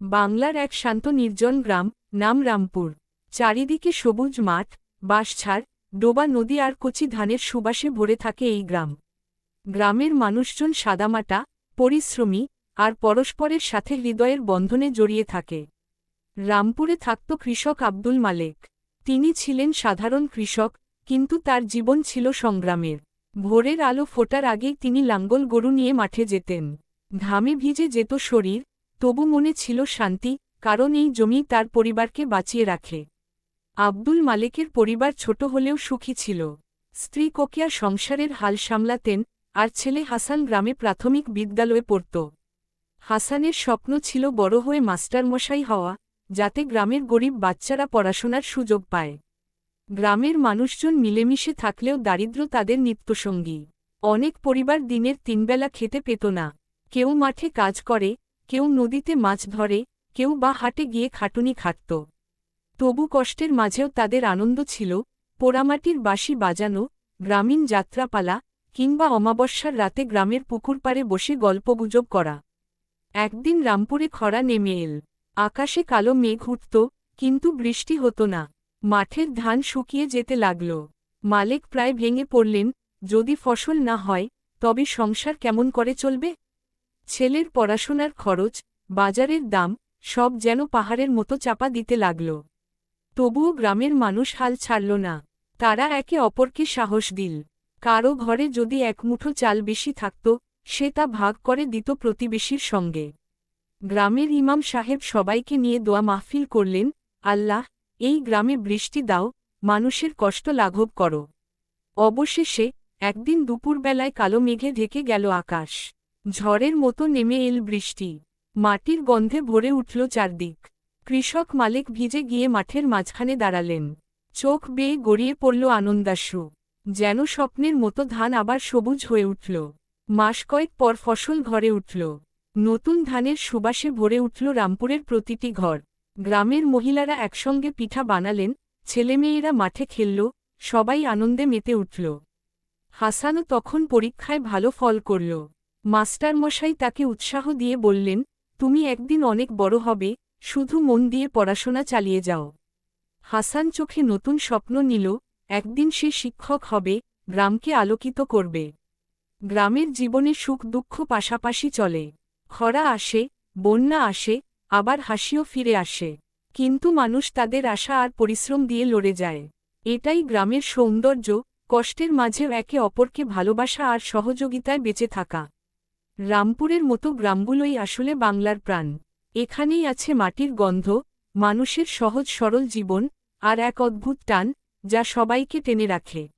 বাংলার এক শান্ত নির্জন গ্রাম, নাম রামপুর। চারিদিকে সবুজ মাঠ, বাঁশঝাড়, ডোবা নদী আর কচি ধানের সুবাসে ভরে থাকে এই গ্রাম। গ্রামের মানুষজন সাদামাটা, পরিশ্রমী আর পরস্পরের সাথে হৃদয়ের বন্ধনে জড়িয়ে থাকে। রামপুরে থাকত কৃষক আব্দুল মালেক। তিনি ছিলেন সাধারণ কৃষক, কিন্তু তার জীবন ছিল সংগ্রামের। ভোরের আলো ফোটার আগেই তিনি লাঙ্গল গরু নিয়ে মাঠে যেতেন। ঘামে ভিজে যেত শরীর তবু মনে ছিল শান্তি, কারণ এই জমি তার পরিবারকে বাঁচিয়ে রাখে। আব্দুল মালেকের পরিবার ছোট হলেও সুখী ছিল। স্ত্রী কোকিয়া সংসারের হাল সামলাতেন, আর ছেলে হাসান গ্রামে প্রাথমিক বিদ্যালয়ে পড়ত। হাসানের স্বপ্ন ছিল বড় হয়ে মাস্টারমশাই হওয়া, যাতে গ্রামের গরিব বাচ্চারা পড়াশোনার সুযোগ পায়। গ্রামের মানুষজন মিলেমিশে থাকলেও দারিদ্র তাদের নিত্যসঙ্গী। অনেক পরিবার দিনের তিনবেলা খেতে পেত না। কেউ মাঠে কাজ করে কেউ নদীতে মাছ ধরে, কেউ বা হাটে গিয়ে খাটুনি খাটত। তবু কষ্টের মাঝেও তাদের আনন্দ ছিল, পোড়ামাটির বাঁশি বাজানো, গ্রামীণ যাত্রাপালা, কিংবা অমাবস্যার রাতে গ্রামের পুকুর পাড়ে বসে গল্পগুজব করা। একদিন রামপুরে খরা নেমে এল। আকাশে কালো মেঘ উঠত, কিন্তু বৃষ্টি হতো না। মাঠের ধান শুকিয়ে যেতে লাগল। মালেক প্রায় ভেঙে পড়লেন, যদি ফসল না হয়, তবে সংসার কেমন করে চলবে? ছেলের পড়াশোনার খরচ, বাজারের দাম, সব যেন পাহাড়ের মতো চাপা দিতে লাগল। তবুও গ্রামের মানুষ হাল ছাড়ল না। তারা একে অপরকে সাহস দিল। কারও ঘরে যদি এক মুঠো চাল বেশি থাকত, সে তা ভাগ করে দিত প্রতিবেশীর সঙ্গে। গ্রামের ইমাম সাহেব সবাইকে নিয়ে দোয়া মাহফিল করলেন, আল্লাহ, এই গ্রামে বৃষ্টি দাও, মানুষের কষ্ট লাঘব করো। অবশেষে, একদিন দুপুরবেলায় কালো মেঘে ঢেকে গেল আকাশ। ঝড়ের মতো নেমে এল বৃষ্টি। মাটির গন্ধে ভরে উঠল চারদিক। কৃষক মালিক ভিজে গিয়ে মাঠের মাঝখানে দাঁড়ালেন। চোখ বেয়ে গড়িয়ে পড়ল আনন্দাশ্রু। যেন স্বপ্নের মতো ধান আবার সবুজ হয়ে উঠল। মাস কয়েক পর ফসল ঘরে উঠল। নতুন ধানের সুবাসে ভরে উঠল রামপুরের প্রতিটি ঘর। গ্রামের মহিলারা একসঙ্গে পিঠা বানালেন, ছেলেমেয়েরা মাঠে খেলল, সবাই আনন্দে মেতে উঠল। হাসানও তখন পরীক্ষায় ভালো ফল করল। মাস্টারমশাই তাকে উৎসাহ দিয়ে বললেন, তুমি একদিন অনেক বড় হবে, শুধু মন দিয়ে পড়াশোনা চালিয়ে যাও। হাসান চোখে নতুন স্বপ্ন নিল, একদিন সে শিক্ষক হবে, গ্রামকে আলোকিত করবে। গ্রামের জীবনে সুখ দুঃখ পাশাপাশি চলে। খরা আসে, বন্যা আসে, আবার হাসিও ফিরে আসে। কিন্তু মানুষ তাদের আশা আর পরিশ্রম দিয়ে লড়ে যায়। এটাই গ্রামের সৌন্দর্য, কষ্টের মাঝেও একে অপরকে ভালোবাসা আর সহযোগিতায় বেঁচে থাকা। রামপুরের মতো গ্রামগুলোই আসলে বাংলার প্রাণ। এখানেই আছে মাটির গন্ধ, মানুষের সহজ সরল জীবন, আর এক অদ্ভুত টান, যা সবাইকে টেনে রাখে।